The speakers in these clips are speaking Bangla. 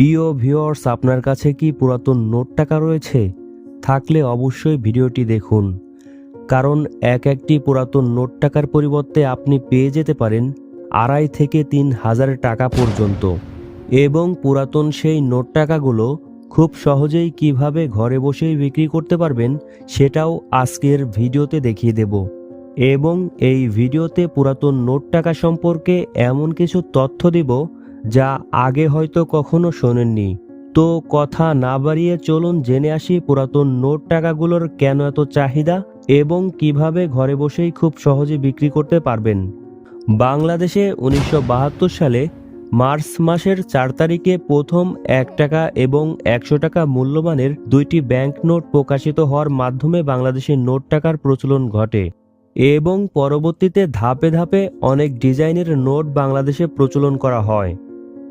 প্রিয় ভিউয়ার্স, আপনার কাছে কি পুরাতন নোট টাকা রয়েছে? থাকলে অবশ্যই ভিডিওটি দেখুন। কারণ এক একটি পুরাতন নোট টাকার পরিবর্তে আপনি পেয়ে যেতে পারেন আড়াই থেকে তিন হাজার টাকা পর্যন্ত। এবং পুরাতন সেই নোট টাকাগুলো খুব সহজেই কীভাবে ঘরে বসেই বিক্রি করতে পারবেন সেটাও আজকের ভিডিওতে দেখিয়ে দেব। এবং এই ভিডিওতে পুরাতন নোট টাকা সম্পর্কে এমন কিছু তথ্য দিব যা আগে হয়তো কখনো শোনেননি। তো কথা না বাড়িয়ে চলুন জেনে আসি পুরাতন নোট টাকাগুলোর কেন এত চাহিদা এবং কীভাবে ঘরে বসেই খুব সহজে বিক্রি করতে পারবেন। বাংলাদেশে উনিশশো বাহাত্তর সালে মার্চ মাসের চার তারিখে প্রথম এক টাকা এবং একশো টাকা মূল্যমানের দুইটি ব্যাংক নোট প্রকাশিত হওয়ার মাধ্যমে বাংলাদেশের নোট টাকার প্রচলন ঘটে এবং পরবর্তীতে ধাপে ধাপে অনেক ডিজাইনের নোট বাংলাদেশে প্রচলন করা হয়।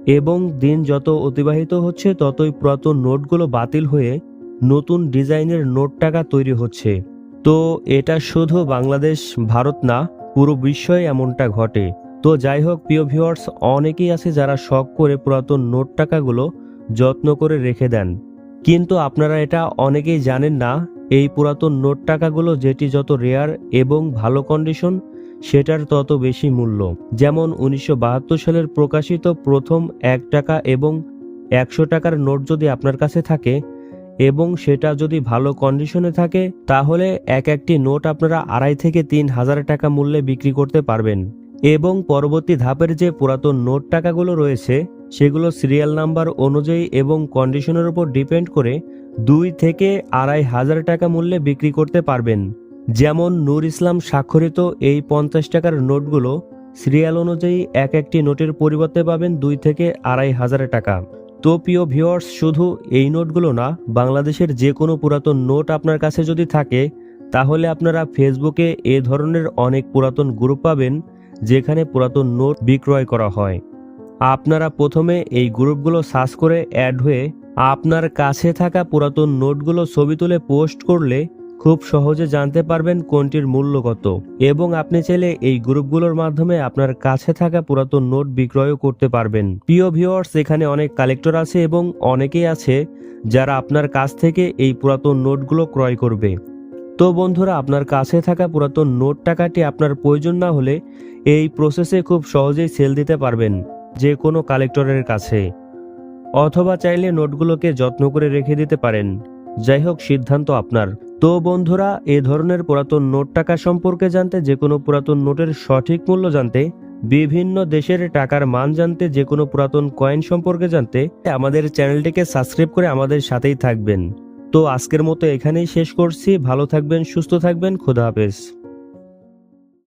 এবং দিন যত অতিবাহিত হচ্ছে, ততই পুরাতন নোটগুলো বাতিল হয়ে নতুন ডিজাইনের নোট টাকা তৈরি হচ্ছে। তো এটা শুধু বাংলাদেশ, ভারত না, পুরো বিশ্বই এমনটা ঘটে। তো যাই হোক, প্রিয় ভিউয়ার্স অনেকেই আছে যারা শখ করে পুরাতন নোট টাকাগুলো যত্ন করে রেখে দেন। কিন্তু আপনারা এটা অনেকেই জানেন না, এই পুরাতন নোট টাকাগুলো যেটি যত রেয়ার এবং ভালো কন্ডিশন সেটার তত বেশি মূল্য। যেমন উনিশশো বাহাত্তর সালের প্রকাশিত প্রথম এক টাকা এবং একশো টাকার নোট যদি আপনার কাছে থাকে এবং সেটা যদি ভালো কন্ডিশনে থাকে, তাহলে এক একটি নোট আপনারা আড়াই থেকে তিন হাজার টাকা মূল্যে বিক্রি করতে পারবেন। এবং পরবর্তী ধাপের যে পুরাতন নোট টাকাগুলো রয়েছে, সেগুলো সিরিয়াল নাম্বার অনুযায়ী এবং কন্ডিশনের উপর ডিপেন্ড করে দুই থেকে আড়াই হাজার টাকা মূল্যে বিক্রি করতে পারবেন। যেমন নূর ইসলাম স্বাক্ষরিত এই পঞ্চাশ টাকার নোটগুলো, সিরিয়াল অনুযায়ী এক একটি নোটের পরিবর্তে পাবেন দুই থেকে আড়াই হাজার টাকা। তো প্রিয় ভিউয়ার্স, শুধু এই নোটগুলো না, বাংলাদেশের যে কোনো পুরাতন নোট আপনার কাছে যদি থাকে, তাহলে আপনারা ফেসবুকে এ ধরনের অনেক পুরাতন গ্রুপ পাবেন, যেখানে পুরাতন নোট বিক্রয় করা হয়। আপনারা প্রথমে এই গ্রুপগুলো সার্চ করে অ্যাড হয়ে আপনার কাছে থাকা পুরাতন নোটগুলো ছবি তুলে পোস্ট করলে খুব সহজে জানতে পারবেন কোনটির মূল্য কত। এবং আপনি চাইলে এই গ্রুপগুলোর মাধ্যমে আপনার কাছে থাকা পুরাতন নোট বিক্রয়ও করতে পারবেন। প্রিয় ভিউয়ার্স, এখানে অনেক কালেক্টর আছে এবং অনেকেই আছে যারা আপনার কাছ থেকে এই পুরাতন নোটগুলো ক্রয় করবে। তো বন্ধুরা, আপনার কাছে থাকা পুরাতন নোট টাকাটি আপনার প্রয়োজন না হলে এই প্রসেসে খুব সহজেই সেল দিতে পারবেন যে কোনো কালেক্টরের কাছে। অথবা চাইলে নোটগুলোকে যত্ন করে রেখে দিতে পারেন। যাই হোক, সিদ্ধান্ত আপনার। তো বন্ধুরা, এ ধরনের পুরাতন নোট টাকা সম্পর্কে জানতে যে কোনো পুরাতন নোটের সঠিক মূল্য জানতে, বিভিন্ন দেশের টাকার মান জানতে যে কোনো পুরাতন কয়েন সম্পর্কে জানতে, আমাদের চ্যানেলটিকে সাবস্ক্রাইব করে আমাদের সাথেই থাকবেন। তো আজকের মতো এখানেই শেষ করছি। ভালো থাকবেন, সুস্থ থাকবেন। খোদা হাফেজ।